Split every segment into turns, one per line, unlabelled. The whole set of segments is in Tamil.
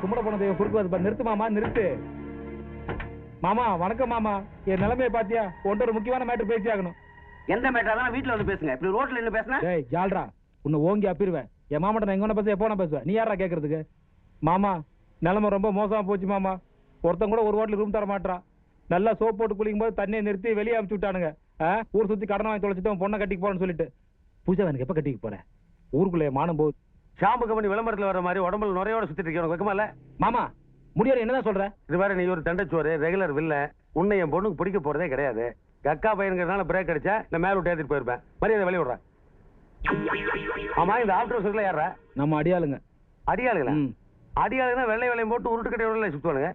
கும்பிட போன தெய்வம் குறுக்கு. நிறுத்து மாமா நிறுத்து. மாமா வணக்கம் மாமா. என் நிலைமையை பாத்தியா? ஒன்று ஒரு முக்கியமான மேட்டர் பேசி ஆகணும்.
எந்த மேட்டர் வீட்டுல வந்து பேசுங்க. இப்படி ரோட்ல நின்னு பேசுனா?
டேய் ஜால்ரா. உன்னை ஓங்கி அப்பிருவேன் என் மாமாட்ட நான் எங்க பேச எப்போ பேசுவேன். நீ யாரா கேக்குறதுக்கு? மாமா நிலைமை ரொம்ப மோசமா போச்சு மாமா. ஒருத்தன் கூட ஒரு ஹோட்டல் ரூம் தர மாட்டான் நல்லா சோப் போட்டு குளிக்கும் போது தண்ணியை நிறுத்தி வெளியே அமுச்சு விட்டானுங்க? ஊர் சுத்தி கடன் வாங்கி தொலைச்சிட்டு பொண்ணை கட்டிக்கு போறேன்னு சொல்லிட்டு. பூஜா எனக்கு எப்ப கட்டிக்கு போறேன் ஊருக்குள்ளே மானம் போகுது.
ஷாம்பு கம்பெனி விளம்பரத்துல வர மாதிரி உடம்புல நுரையோட சுத்திட்டு இருக்கேன். உனக்கு வெக்கமா இல்ல?
மாமா முடியாது என்னதான் சொல்ற?
இது வேற நீ ஒரு தண்டச்சோறு ரெகுலர் வில்ல. உன்னை என் பொண்ணுக்கு பிடிக்க போறதே கிடையாது. கக்கா பையனுங்கிறதுனால பிரேக் அடிச்சா நான் மேல விட்டு ஏத்திட்டு போயிருப்பேன். மரியாதை வெளிய விடுறேன். ஆமா இந்த ஆஃப்டர் ஹவுஸ்ல யாரா
நம்ம அடியாளுங்க.
அடியாளுங்களா. அடியாளுங்கன்னா வெள்ளை வெள்ளையும் போட்டு உருட்டு கட்டையோட சுத்துவானுங்க.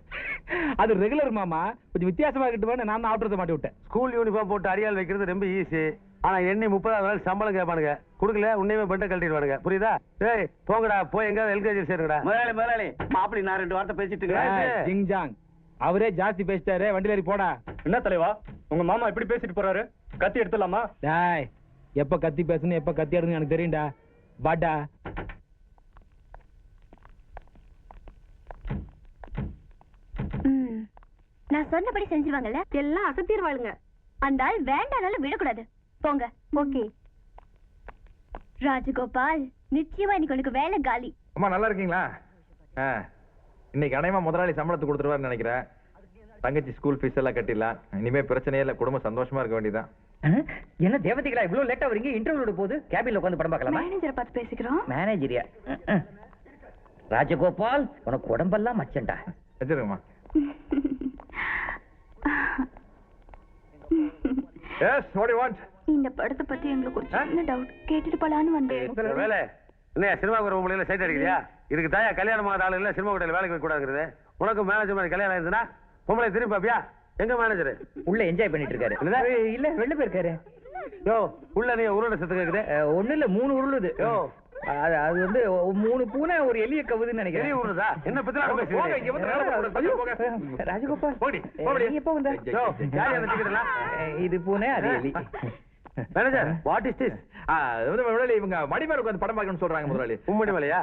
அது ரெகுலர் மாமா. கொஞ்சம் வித்தியாசமா இருக்கட்டும் நான் ஆப்டரத்தை மாட்டி விட்டேன்.
ஸ்கூல் யூனிஃபார்ம் போட்டு அடியாள் வைக்கிறது ரொம்ப ஈஸி ஆனா எண்ணி முப்பதாவது நாள் சம்பளம் கேட்பானுங்க. கொடுக்கல உன்னையுமே பெண்டை கழட்டிடுவானுங்க. புரியுதா? டேய் போங்கடா போய் எங்க எல்கேஜி சேருங்கடா.
முதலாளி முதலாளி. மாப்பிள்ளை நான் ரெண்டு வார்த்தை பேசிட்டு
ஏய்,
ஜிங் ஜாங். அவரே ஜாஸ்தி பேசிட்டாரு. வண்டியில ஏறி போடா.
என்ன தலைவா? உங்க மாமா இப்படி பேசிட்டு போறாரு? கத்தி எடுத்துலாமா
டேய் எப்ப கத்தி பேசணும் எப்ப கத்தி எடுக்கணும் எனக்கு தெரியும்டா.
ம். நான் சொன்னபடி செஞ்சிருவாங்கல்ல? எல்லாம் அசத்திடுவாளுங்க அந்த ஆள் வேண்டானாலும் விடக்கூடாது. போங்க. ஓகே ராஜகோபால் நிச்சயமா இன்னைக்கு உனக்கு வேலை காலி.
அம்மா நல்லா இருக்கீங்களா? இன்னைக்கு அனைமா முதலாளி சம்பளத்தை கொடுத்துருவாருன்னு நினைக்கிறேன். தங்கச்சி ஸ்கூல் ஃபீஸ் எல்லாம் கட்டிடலாம். இனிமே பிரச்சனையே இல்லை குடும்பம் சந்தோஷமா இருக்க வேண்டியதான்
என்ன தேவதைகளா இவ்வளவு லேட்டா வரீங்க? இன்டர்வியூ போகுது கேபின்ல உட்காந்து படம் பார்க்கலாமா?
மேனேஜரை பார்த்து பேசிக்கிறோம்.
மேனேஜரியா ராஜகோபால் உனக்கு உடம்பெல்லாம் மச்சண்டா.
வச்சிருங்கம்மா. எஸ் வாட் யூ வாண்ட்
இந்த படத்தை பத்தி எங்களுக்கு ஒரு சின்ன டவுட் கேட்டுட்டு போலான்னு வந்தேன்.
வேலை? என்ன சினிமா வர முடியல சைட் அடிக்கிறியா? இதுக்கு தாயா கல்யாணம் ஆகாத ஆளு இல்ல சினிமா கடையில் வேலைக்கு கூடாதுங்கிறது. உனக்கு மேனேஜர் மாதிரி கல்யாணம் ஆயிருந்துன்னா பொம்பளை திரும்பி பாப்பியா? எங்க மேனேஜர்
உள்ள என்ஜாய் பண்ணிட்டு இருக்காரு. இல்ல வெளில போயிருக்காரு
யோ உள்ள நீ உருளை சத்து கேக்குது.
ஒண்ணு இல்ல மூணு உருளுது.
யோ.
அது அது வந்து மூணு பூனை ஒரு எலிய கவுதுன்னு நினைக்கிறேன்.
உருளுதா? என்ன பத்தி
கூடாது. போங்க.
ராஜகோபால்.
போடி, போடி.
நீ எப்போ வந்த
யோ யார் அந்த டிக்கெட் எல்லாம்
அஹ், இது பூனை அது எலி.
மேனேஜர் வாட் இஸ் திஸ்
வந்து முதலாளி இவங்க மடி மேல உட்காந்து படம் பார்க்கணும்னு சொல்றாங்க முதலாளி
உம்மடி மேலையா?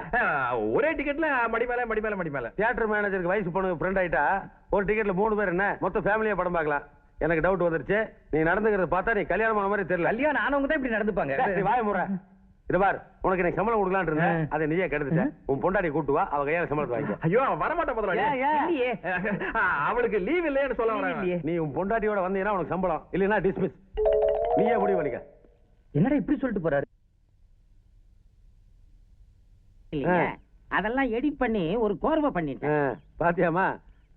ஒரே டிக்கெட்ல மடி மேல மடி மேல மடி மேல
தியேட்டர் மேனேஜருக்கு வயசு பொண்ணு ஃப்ரெண்ட் ஆயிட்டா ஒரு டிக்கெட்ல மூணு பேர் என்ன? மொத்த ஃபேமிலியா படம் பார்க்கலாம். எனக்கு டவுட் வந்துருச்சு. நீ நடந்துக்கிறத பார்த்தா நீ கல்யாணம் ஆன மாதிரி தெரியல.
கல்யாணம் ஆனவங்க தான் இப்படி நடந்துப்பாங்க.
நீ வாய முறை இது பார் உனக்கு எனக்கு சம்பளம் கொடுக்கலாம்னு இருந்தேன். அதை நீயே கெடுத்துட்ட. உன் பொண்டாடி கூட்டு வா அவ கையால சம்பளத்தை வாங்கிக்க.
ஐயோ வரமாட்டான் முதலாளி அவளுக்கு லீவ் இல்லைன்னு சொல்ல.
நீ உன் பொண்டாட்டியோட வந்தீங்கன்னா உனக்கு சம்பளம். இல்லைன்னா டிஸ்மிஸ் நீயே முடிவு பண்ணிக்க.
என்னடா இப்படி சொல்லிட்டு போறாரு.
அதெல்லாம் எடிட் பண்ணி ஒரு கோர்வை பண்ணிட்டேன்.
பாத்தியாமா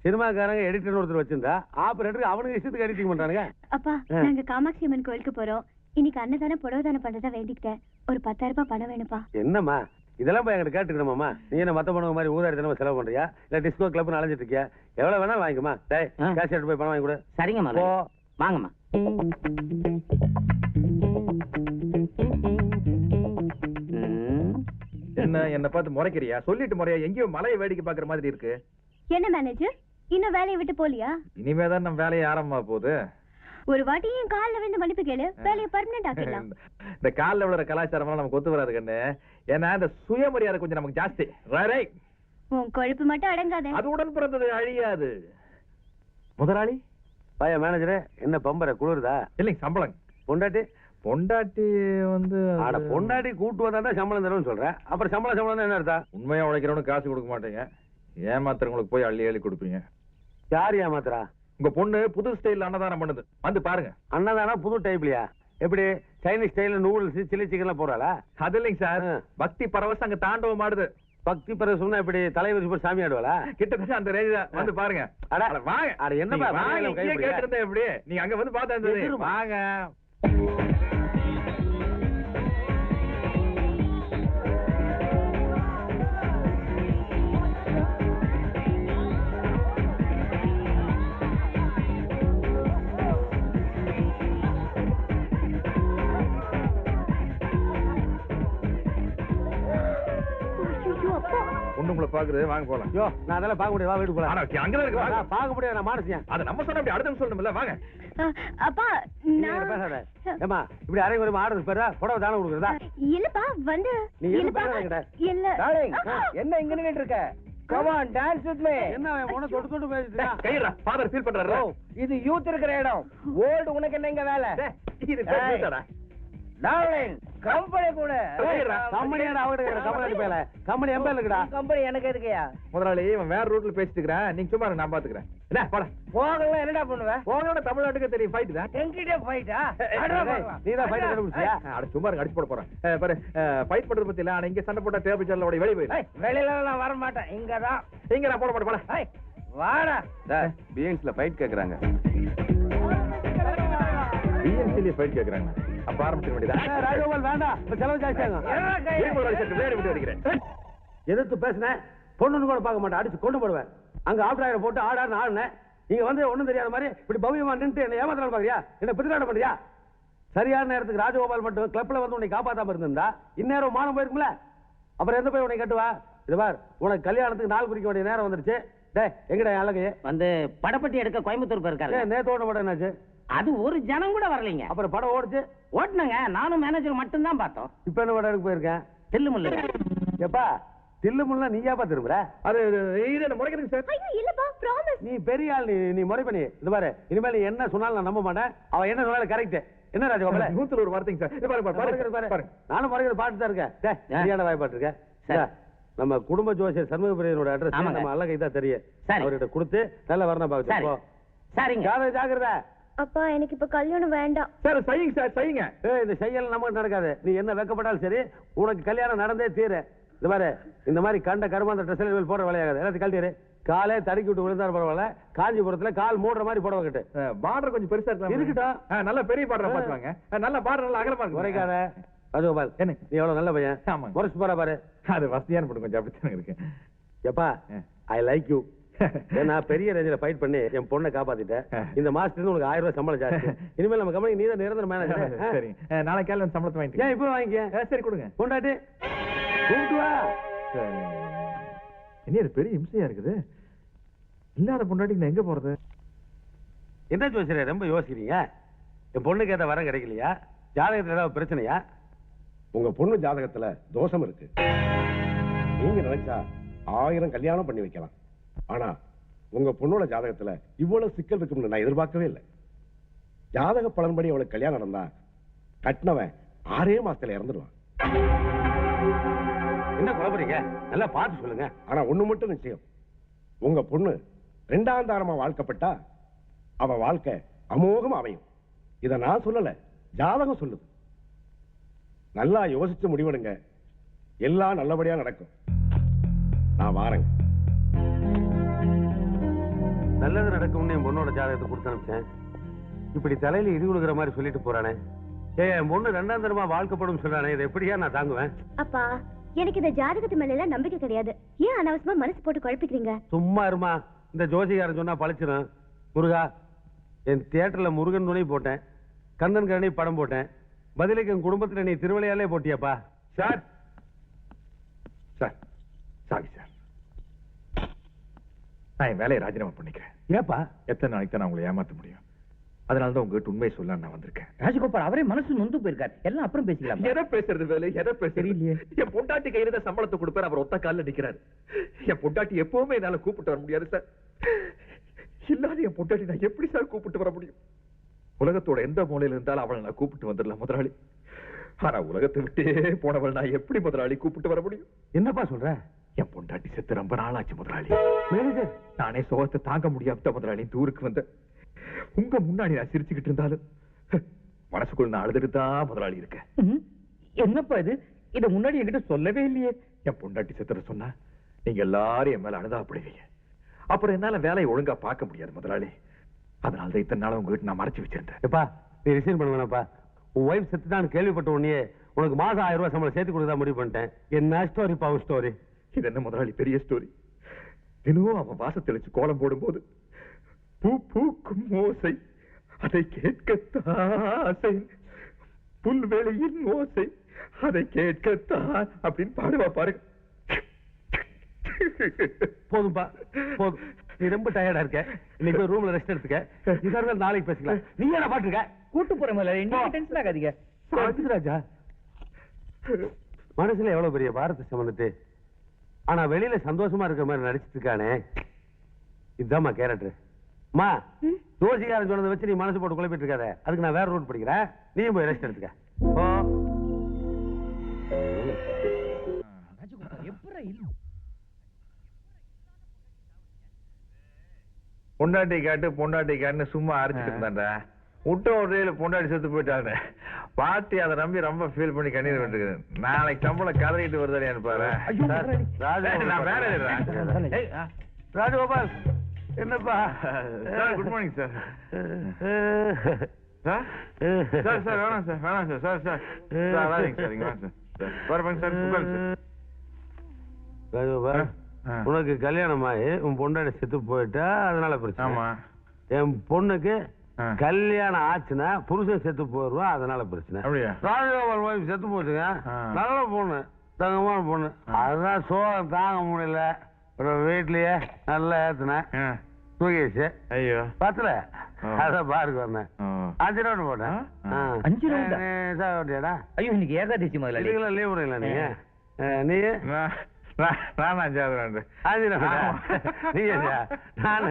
சினிமாக்காரங்க எடிட்டர் ஒருத்தர் வச்சிருந்தா ஆபரேட்டருக்கு அவனுக்கு இஷ்டத்துக்கு எடிட்டிங் பண்றானுங்க.
அப்பா. நாங்க காமாட்சி அம்மன் கோயிலுக்கு போறோம். இன்னைக்கு அன்னதானம் புடவை தானம் பண்றதா வேண்டிக்கிட்டேன். ஒரு பத்தாயிரம் ரூபாய் பணம் வேணுப்பா
என்னம்மா இதெல்லாம் போய் என்கிட்ட கேட்டுக்கணுமாம்மா? நீ என்ன மத்த பணம் மாதிரி ஊதாரி தினமும் செலவு பண்றியா? இல்ல டிஸ்கோ கிளப் அலைஞ்சிட்டு இருக்கியா? எவ்வளவு வேணாலும் வாங்கிக்கமா டேய். கேஷ் எடுத்து போய் பணம் வாங்கி கொடு.
சரிங்க வாங்கம்மா.
என்ன என்ன பார்த்து முறைக்கிறியா? சொல்லிட்டு முறையா எங்கேயோ மலையை வேடிக்கை பாக்குற மாதிரி இருக்கு.
என்ன மேனேஜர் இன்னும் வேலையை விட்டு போலியா?
இனிமே தான் நம்ம வேலையை ஆரம்பமா போகுது.
ஒரு வாட்டி என் கால்ல விழுந்து மன்னிப்பு கேளு. வேலையை பர்மனன்ட் ஆக்கிடலாம்.
இந்த காலில் விழுற கலாச்சாரம் நமக்கு ஒத்து வராது கண்ணு. ஏன்னா இந்த சுயமரியாதை கொஞ்சம் நமக்கு ஜாஸ்தி?
உன் கொழுப்பு மட்டும் அடங்காத.
அது உடன் பிறந்தது அழியாது. முதலாளி?
பைய மேனேஜரே என்ன பம்பர குளிருதா?
இல்லைங்க சம்பளம்.
பொண்டாட்டி?
பொண்டாட்டி வந்து
ஆட
அது-
பொண்டாட்டி கூட்டு வந்தா தான் சம்பளம் தரும்னு சொல்றேன் அப்புறம் சம்பளம் சம்பளம் என்ன அர்த்தம்?
உண்மையா உழைக்கிறவனுக்கு காசு கொடுக்க மாட்டீங்க. ஏமாத்துறவங்களுக்கு போய் அள்ளி அள்ளி கொடுப்பீங்க.
யார் ஏமாத்துறா?
உங்க பொண்ணு புது ஸ்டைல் அன்னதானம் பண்ணுது. வந்து பாருங்க.
அண்ணதானா புது டைப்லயா எப்படி? சைனீஸ் ஸ்டைல நூடுல்ஸ் சில்லி சிக்கன்லாம் போறாளா
அது இல்லைங்க சார். பக்தி பரவசம் அங்க தாண்டவம் ஆடுது
பக்தி பிறகு சொன்னா இப்படி தலைவர் போய் சாமி ஆடுவாளா?
கிட்டத்தட்ட அந்த ரேஞ்ச் தான் வந்து பாருங்க.
அட,
வாங்க.
அட,
நீங்க வாங்க
வாங்க, கை
இங்கேயே
பிடிக்க.
கேட்டிருந்தேன் எப்படி? நீங்க அங்க வந்து பார்த்தா. வாங்க. பாக்குறது வாங்க போலாம்.
யோ நான் அதெல்லாம் பார்க்க முடியாது. வா வீட்டுக்கு போலாம்.
ஆனா, அங்கதான் இருக்கு வாங்க.
பார்க்க முடியாது நான் மானசியன்
அது நம்ம சொன்ன அப்படி அடுத்து சொல்லணும்ல வாங்க.
அப்பா நான்
என்ன பேசாத. ஏமா இப்படி அரை குறைமா ஆடுறது பேரா புடவை தானே கொடுக்குறதா?
இல்லப்பா வந்து
நீ பேசாத என்கிட்ட.
இல்ல.
டார்லிங் என்ன இங்க நின்னுட்டு இருக்க?
Come on dance with me
என்ன அவன் உன தொட்டு தொட்டு பேசிட்டு?
கையிடா ஃபாதர் ஃபீல் பண்றாரு
இது யூத் இருக்கிற இடம். ஓல்டு உனக்கு என்ன இங்க வேலை?
இது
ஏய். டார்லிங் கம்பெனி கூட.
கம்பெனியாடா அவகிட்ட கம்பெனி பேல? கம்பெனி எம்பேல இருக்குடா.
கம்பெனி எனக்கு எதுக்குயா
முதலாளி இவன் வேற ரூட்ல பேசிட்டு இருக்கிறான். நீங்க சும்மா நான் பாத்துக்கிறேன். என்ன போட.
போகலாம் என்னடா பண்ணுவ?
போகலோட தமிழ்நாட்டுக்கு தெரியும் ஃபைட் தான்.
என்கிட்ட ஃபைட்டா
நீ தான் ஃபைட் கண்டுபிடிச்சியா
அட சும்மா அடிச்சு போட போறேன். பாரு ஃபைட் பண்றது பத்தி இல்ல ஆனா இங்க சண்டை போட்டா டேபிள் சேர்ல ஓடி வெளிய போயிரு.
வெளியில நான் வர மாட்டேன் இங்கதான்.
இங்க நான் போட போட போட.
ஏய், வாடா.
பிஎன்ஸ்ல ஃபைட் கேக்குறாங்க.
பிஎன்சில ஃபைட் கேக்குறாங்க. அப்ப ஆரம்பிச்சிட வேண்டியதா
ராஜகோபால் வேண்டாம் இப்ப செலவு ஜாஸ்தி ஆகும்
விட்டு அடிக்கிறேன்
எதிர்த்து பேசினேன் பொண்ணுன்னு கூட பார்க்க மாட்டேன் அடிச்சு கொண்டு போடுவேன் அங்க ஆப்டர் ஆயிரம் போட்டு ஆடாருன்னு ஆடினேன் நீங்க வந்து ஒண்ணும் தெரியாத மாதிரி இப்படி பவ்யமா நின்று என்ன ஏமாத்தலாம் பாக்குறியா என்ன பண்றியா சரியான நேரத்துக்கு ராஜகோபால் மட்டும் கிளப்ல வந்து உன்னை காப்பாத்தாம இருந்திருந்தா இந்நேரம் மானம் போயிருக்கும்ல அப்புறம் எந்த போய் உன்னை கட்டுவா இது பார் உனக்கு கல்யாணத்துக்கு நாள் குறிக்க வேண்டிய நேரம் வந்துருச்சு டேய் எங்கடா அழகு
வந்து படப்பட்டி எடுக்க கோயம்புத்தூர் போயிருக்காரு
ஏன் நேத்து ஓட மாட்டேன் என்னாச்சு
அது ஒரு ஜனம் கூட வரலைங்க.
அப்புறம் படம் ஓடுச்சு.
ஓட்டுனங்க. நானும் மேனேஜர் மட்டும் தான் பார்த்தோம்.
இப்ப என்ன படம் போயிருக்கேன்
தில்லு முள்ளு
எப்பா தில்லு முள்ள நீயாப்பா திரும்புற
அது இது என்ன முறைக்கிறதுங்க சார்?
ஐயோ இல்லப்பா ப்ராமிஸ்
நீ பெரிய ஆள் நீ நீ முறை பண்ணி இது பாரு இனிமேல் நீ என்ன சொன்னாலும் நான் நம்ப மாட்டேன். அவன் என்ன சொன்னாலும் கரெக்ட் என்ன ராஜகோபால
நூத்துல ஒரு வார்த்தைங்க சார். இது பாருங்க பாருங்க
பாருங்க பாரு.
பாருங்க.
நானும் பாருங்க பாட்டு தான் இருக்கேன். டேய், சரியான வாய்ப்பாட்டு இருக்கேன்
சரி.
நம்ம குடும்ப ஜோசியர் சண்முக பிரியனோட அட்ரஸ். நம்ம அல்ல கைதா தெரியும்
சரி.
அவர்கிட்ட கொடுத்து நல்ல வரணும்
சரி.
பாக்க
சரிங்க.
ஜாகிரதை
அப்பா எனக்கு இப்ப கல்யாணம் வேண்டாம்.
சார் செய்யுங்க சார் செய்யுங்க.
இந்த செயல் நமக்கு நடக்காது. நீ என்ன வெக்கப்பட்டாலும் சரி உனக்கு கல்யாணம் நடந்தே தீரு. இது பாரு இந்த மாதிரி கண்ட கருமாந்த ட்ரெஸ் போடுற வேலையாகாது எல்லாத்தையும் கழட்டிடு. காலே தடுக்கி விட்டு விழுந்தாலும் பரவாயில்ல. காஞ்சிபுரத்துல கால் மூடுற மாதிரி புடவை கட்டு.
பார்டர் கொஞ்சம் பெருசா இருக்கலாம்
இருக்கட்டும்.
நல்ல பெரிய பார்டர் பாத்துவாங்க நல்ல பார்டர் நல்ல அகலமா இருக்கு
உரைக்காத. ராஜகோபால்
என்ன?
நீ எவ்வளவு நல்ல பையன்?
ஆமாங்க.
முறைச்சு போற பாரு.
அது வசதியான போட்டு கொஞ்சம் அப்படித்தானே இருக்கு.
எப்பா. ஐ லைக் யூ ஏன்னா பெரிய ரேஞ்சில ஃபைட் பண்ணி என் பொண்ணை காப்பாத்திட்டேன். இந்த மாசத்துல உனக்கு ஆயிரம் ரூபாய் சம்பளம் ஜாஸ்தி. இனிமேல் நம்ம கம்பெனி நீ தான் நிரந்தர மேனேஜர்
சரி நாளைக்கு காலையில சம்பளத்தை வாங்கிட்டு
ஏன் இப்போ வாங்கிக்க?
சரி கொடுங்க.
கொண்டாட்டு. கூப்பிட்டு வா.
என்ன இது பெரிய இம்சையா இருக்குது. இல்லாத பொண்டாட்டிக்கு நான் எங்க போறது?
என்ன ஜோசியரே ரொம்ப யோசிக்கிறீங்க? என் பொண்ணுக்கு ஏத்த வரம் கிடைக்கலையா? ஜாதகத்துல ஏதாவது பிரச்சனையா?
உங்க பொண்ணு ஜாதகத்துல தோஷம் இருக்கு. நீங்க நினைச்சா ஆயிரம் கல்யாணம் பண்ணி வைக்கலாம். ஆனா உங்க பொண்ணோட ஜாதகத்துல இவ்வளவு சிக்கல் இருக்கும்னு நான் எதிர்பார்க்கவே இல்லை. ஜாதக பலன்படி அவளுக்கு கல்யாணம் நடந்தா கட்டினவன் ஆறே மாசத்துல இறந்துடுவான்.
என்ன குழப்பறீங்க நல்லா பார்த்து சொல்லுங்க.
ஆனா ஒண்ணு மட்டும் நிச்சயம். உங்க பொண்ணு ரெண்டாம் தாரமா வாழ்க்கப்பட்டா அவ வாழ்க்கை அமோகமா அமையும். இத நான் சொல்லல ஜாதகம் சொல்லுது. நல்லா யோசிச்சு முடிவெடுங்க. எல்லாம் நல்லபடியா நடக்கும். நான் வாரேங்க.
நல்லது நடக்கும்னு என் பொண்ணோட ஜாதகத்தை கொடுத்து அனுப்பிச்சேன். இப்படி தலையில இடி விழுகிற மாதிரி சொல்லிட்டு போறானே. ஏ என் பொண்ணு ரெண்டாம் தரமா வாழ்க்கப்படும் சொல்றானே இதை எப்படியா நான் தாங்குவேன்?
அப்பா எனக்கு இந்த ஜாதகத்து மேல எல்லாம் நம்பிக்கை கிடையாது. ஏன் அனாவசியமா மனசு போட்டு குழப்பிக்கிறீங்க?
சும்மா இருமா. இந்த ஜோசிகாரன் சொன்னா பழிச்சிடும் முருகா என் தியேட்டர்ல முருகன் துணை போட்டேன். கந்தன் கரணி படம் போட்டேன். பதிலுக்கு என் குடும்பத்துல நீ திருவிளையாலே போட்டியாப்பா.
சார். Sir sorry sir. நான் என் வேலையை ராஜினாமா பண்ணிக்கிறேன்.
ஏப்பா?
எத்தனை நாளைக்கு தான் நான் உங்களை ஏமாத்த முடியும்? அதனால தான் உங்ககிட்ட உண்மையை சொல்ல நான் வந்திருக்கேன்.
ராஜகோபால் அவரே மனசு நொந்து போயிருக்காரு. எல்லாம் அப்புறம் பேசிக்கலாம்
எதை பேசுறது வேலை? எதை பேசுறது? என் பொண்டாட்டி கையில தான் சம்பளத்தை கொடுப்பாரு. அவர் ஒத்த கால்ல நிக்கிறாரு. என் பொண்டாட்டி எப்பவுமே என்னால கூப்பிட்டு வர முடியாது சார். இல்லாத என் பொண்டாட்டி நான் எப்படி சார் கூப்பிட்டு வர முடியும்? உலகத்தோட எந்த மூலையில இருந்தாலும் அவளை நான் கூப்பிட்டு வந்துடலாம் முதலாளி. ஆனா உலகத்தை விட்டே போனவள் நான் எப்படி முதலாளி கூப்பிட்டு வர முடியும்?
என்னப்பா சொல்ற?
என் பொண்டாட்டி செத்து ரொம்ப நாளாச்சு முதலாளி.
மேனேஜர்
நானே சோகத்தை தாங்க முடியாம தான் முதலாளி இந்த ஊருக்கு வந்தேன். உங்க முன்னாடி நான் சிரிச்சுக்கிட்டு இருந்தாலும் மனசுக்குள்ள நான் அழுதுட்டு தான் முதலாளி இருக்கேன்.
என்னப்பா இது? இத முன்னாடி என்கிட்ட சொல்லவே இல்லையே.
என் பொண்டாட்டி செத்துற சொன்னா நீங்க எல்லாரும் என் மேல அனுதாபப்படுவீங்க அப்புறம் என்னால வேலையை ஒழுங்கா பார்க்க முடியாது முதலாளி. அதனால தான் இத்தனை நாள் உங்ககிட்ட நான் மறைச்சு வச்சிருந்தேன்.
எப்பா நீ ரிசைன் பண்ண வேணாப்பா உன் ஒய்ஃப் செத்துட்டான்னு கேள்விப்பட்ட உடனே உனக்கு மாசம் ஆயிரம் ரூபாய் சம்பளம் சேர்த்து கொடுக்க முடிவு பண்ணிட்டேன். என்ன ஸ்டோரி பாவம் ஸ்டோரி
இது என்ன முதலாளி பெரிய ஸ்டோரி தினமும் அவன் வாச தெளிச்சு கோலம் போடும்போது பூ பூக்கும் ஓசை அதை கேட்கத்தான் ஆசை புல்வெளியின் ஓசை அதை கேட்கத்தான் அப்படின்னு பாடுவா பாருங்க.
போதும்பா போதும். நீ ரொம்ப டயர்டா இருக்க. இன்னைக்கு போய் ரூம்ல ரெஸ்ட் எடுத்துக்க. இதா நாளைக்கு பேசிக்கலாம். நீ என்ன பாட்டுருக்க?
கூட்டு போற மேல இன்னைக்கு டென்ஷன் ஆகாதீங்க.
ராஜா. மனசுல எவ்வளவு பெரிய பாரத்தை சுமந்துட்டு ஆனா வெளியில சந்தோஷமா இருக்கிற மாதிரி நடிச்சிட்டு இருக்கானே. இதுதாம்மா கேரக்டர். அம்மா
ம்?
ஜோசிகாரன் சொன்னதை வச்சு நீ மனசு போட்டு குழப்பிட்டு இருக்காத. அதுக்கு நான் வேற ரூட் படிக்கிறேன். நீயும் போய் ரெஸ்ட் எடுத்துக்க. ஓ
பொண்டாட்டி காட்டு பொண்டாட்டி காட்டுன்னு சும்மா அரைச்சிட்டு இருந்தான்டா. விட்ட ஒரேல பொண்டாட்டி செத்து போயிட்டாரு பாட்டி அதை நம்பி ரொம்ப ஃபீல் பண்ணி கண்ணீர் விட்டுருக்குது நாளைக்கு சம்பளம் கதறிட்டு வருதாடியான்னு பாரு.
சார், ராஜகோபால் என்னப்பா?
Sir good morning sir sir sir sir வேணாம் சார் வேணாம் சார் சார் சார். சார் வராதீங்க சார் இங்க சார். பாருங்க சார் உட்காருங்க சார்.
ராஜகோபால். உனக்கு கல்யாணம் ஆகி உன் பொண்டாட்டி செத்து போயிட்டா அதனால பிரச்சனை.
ஆமா.
என் பொண்ணுக்கு. கல்யாணம் ஆச்சுன்னா புருஷன் செத்து போயிடுவான் அதனால பிரச்சனை.
அப்படியா?
ராஜகோபால் ஒய்ஃப் செத்து போச்சுங்க. நல்ல பொண்ணு தங்கமான பொண்ணு. அதுதான் சோகம் தாங்க முடியல. அப்புறம் வீட்லயே நல்லா ஏத்துனேன். தூக்கிடுச்சு
ஐயோ.
பத்தல. அதான் பாருக்கு வந்தேன். அஞ்சு ரவுண்ட் போட்டேன்.
அஞ்சு
சார் ஓட்டியாடா
ஐயோ இன்னைக்கு ஏகாதசி
இதுக்கெல்லாம் லீவ் விடுங்களா நீங்க. நீ?
நான்.
நீ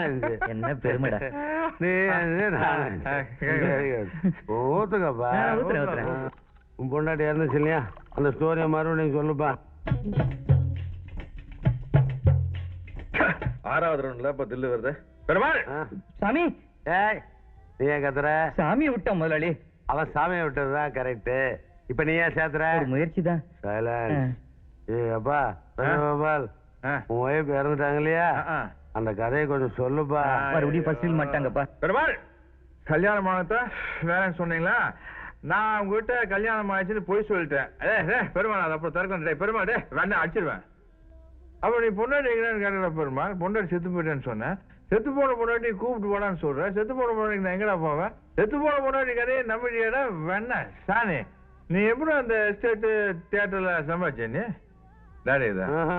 அஞ்சு
என்ன பெருமைடா.
நீ. ஊத்துக்கப்பா. உன் பொண்டாட்டி இறந்துச்சு இல்லையா? அந்த ஸ்டோரியை மறுபடியும் சொல்லுப்பா.
ஆறாவது ரவுண்ட்ல இப்ப தில்லு வருது. பெருமாள்.
சாமி!
ஏய் நீ ஏன் கத்துற?
சாமியை விட்டோம் முதலாளி.
அவன் சாமியை விட்டதுதான் கரெக்ட் இப்ப நீ ஏன் சேர்த்துற?
முயற்சி தான்
ஏய் அப்பா. இல்லையா
ஆ, ஆ.
அந்த கதையை கொஞ்சம் சொல்லுப்பா.
மறுபடியும் ஃபர்ஸ்ட் மாட்டாங்கப்பா.
பெருமாள் கல்யாணம் ஆனத வேறன்னு சொன்னீங்களா? நான் உங்ககிட்ட கல்யாணம் ஆயிடுச்சுன்னு போய் சொல்லிட்டேன். ஏ ஏ பெருமாள் அது அப்புறம் திறக்கணும். பெருமாள் டே வேணா அடிச்சிருவேன். அப்ப நீ பொண்டாட்டி எங்கன்னு கேட்கல பெருமாள்? பொண்டாட்டி செத்து போயிட்டேன்னு சொன்னேன். செத்து போன பொண்டாட்டி கூப்பிட்டு போடான்னு சொல்றேன் செத்து போன பொண்டாட்டி நான் எங்கடா போவேன்? செத்து போன பொண்டாட்டி கதையை நம்பிட்டியடா வேணா சாணி நீ எப்படி அந்த எஸ்டேட்டு தியேட்டர்ல சம்பாதிச்ச டாடி இதா.
ஆஹா.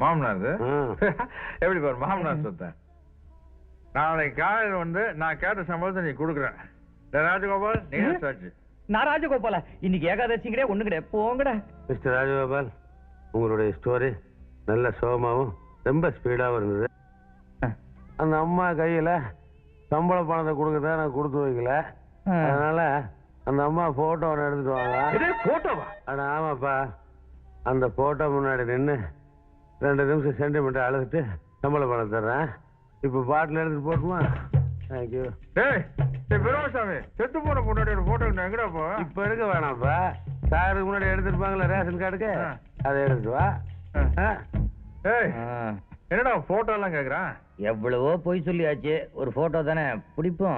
மாமனார். எப்படி பாரு மாமனார் சொத்தேன் நாளைக்கு காலையில் வந்து நான் கேட்ட சம்பளத்தை நீ கொடுக்குறேன். ராஜகோபால் நீ சாட்சி
நான் ராஜகோபாலா? இன்னைக்கு ஏகாதசிங்கிறே ஒண்ணு கிடையாது. போங்கடா.
மிஸ்டர் ராஜகோபால் உங்களுடைய ஸ்டோரி நல்ல சோகமாவும் ரொம்ப ஸ்பீடாகவும் இருந்தது. அந்த அம்மா கையில சம்பள பணத்தை கொடுக்கறத நான் கொடுத்து வைக்கல. அதனால அந்த அம்மா போட்டோ ஒன்று எடுத்துட்டு வாங்க.
இது போட்டோவா
அட ஆமாப்பா. அந்த போட்டோ முன்னாடி நின்று ரெண்டு நிமிஷம் சென்டிமீட்டர் அழுதுட்டு சம்பள பணம் தர்றேன். இப்போ பாட்டில் எடுத்துட்டு போட்டுமா? தேங்க்யூ
டேய் டேய் பெருமாசாமி செத்து போன பொண்ணோட போட்டோ நான் எங்கடா போவேன்
இப்போ எடுக்க வேணாம்ப்பா. சாருக்கு முன்னாடி எடுத்துருப்பாங்களே ரேஷன் கார்டுக்கு. அதை எடுத்துட்டு வா.
ஏய் என்னடா போட்டோ எல்லாம் கேக்குறான்?
எவ்வளவோ பொய் சொல்லியாச்சு. ஒரு போட்டோ தானே பிடிப்போம்.